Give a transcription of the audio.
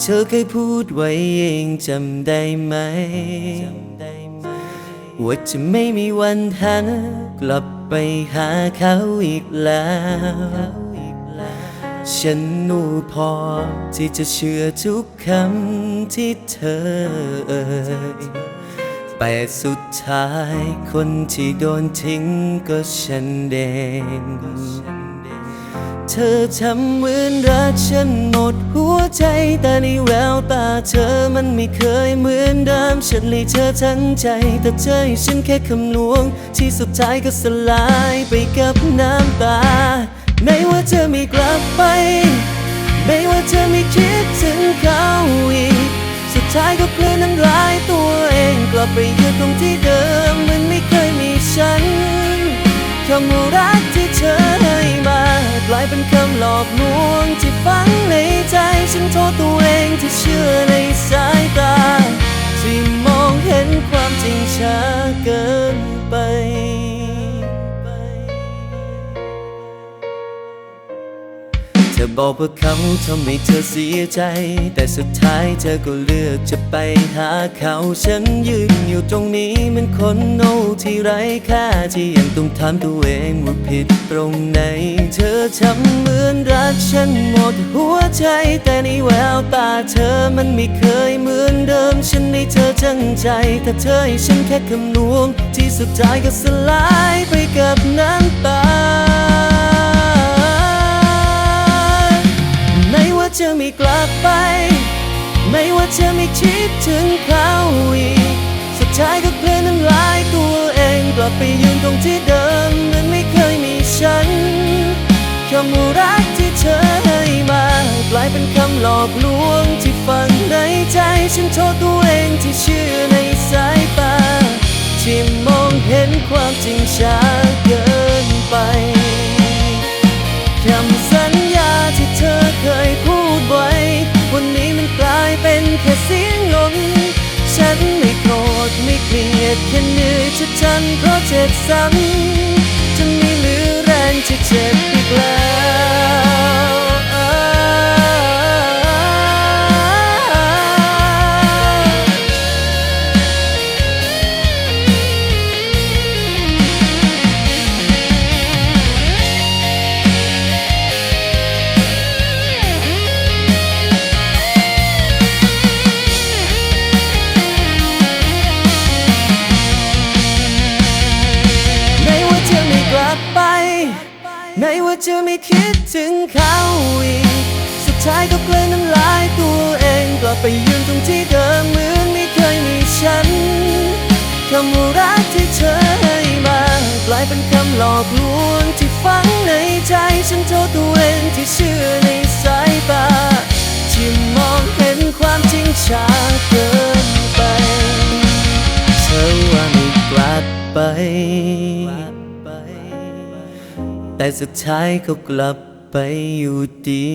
เธอเคยพูดไว้เองจำได้ไหม ว่าจะไม่มีวันหันกลับไปหาเขาอีกแล้ว ฉันรู้พอที่จะเชื่อทุกคำที่เธอเอ่ยแต่สุดท้ายคนที่โดนทิ้งก็ฉันเองเธอทำเหมือนรักฉันหมดหัวใจ แต่ในแววตาเธอมันไม่เคยเหมือนเดิมฉันเลยเธอทั้งใจ แต่เธอให้ฉันแค่คำลวง ที่สุดท้ายก็สลายไปกับน้ำตา ไม่ว่าเธอไม่กลับไป ไม่ว่าเธอไม่คิดถึงเขาอีก สุดท้ายก็เพลินน้ำลายตัวเองกลับไปยืนตรงที่เดิม อบอกว่าเขาทำให้เธอเสียใจ แต่สุดท้ายเธอก็เลือกจะไปหาเขา ฉันยืนอยู่ตรงนี้มันคนโง่ที่ไร้ค่าที่ยังต้องถามตัวเองว่าผิดตรงไหน เธอทำเหมือนรักฉันหมดหัวใจ แต่ในแววตาเธอมันไม่เคยเหมือนเดิม ฉันให้เธอจังใจแต่เธอให้ฉันแค่คำลวงที่สุดท้ายก็สลายไปกับน้ำตา ไม่ว่าเธอไม่กลับไป ไม่ว่าเธอไม่คิดถึงเขาอีก สุดท้ายก็เพลินน้ำลายตัวเองกลับไปยืนตรงที่เดิมเหมือนไม่เคยมีฉันคำว่ารักที่เธอให้มากลายเป็นคำหลอกลวงที่ฝังในใจฉันโทษตัวเองที่เชื่อในสายตาที่มองเห็นความจริงช้าเกินไปคำ จ็บซ้ำ ไม่ว่าเธอไม่คิดถึงเขาอีก สุดท้ายก็เพลินน้ำลายตัวเองกลับไปยืนตรงที่เดิมเหมือนไม่เคยมีฉันคำว่ารักที่เธอให้มากลายเป็นคำหลอกลวงที่ฝังในใจฉันโทษตัวเองที่เชื่อในสายตาที่มองเห็นความจริงช้าเกินไป เธอว่าไม่กลับไป แต่สุดท้ายเขากลับไปอยู่ดี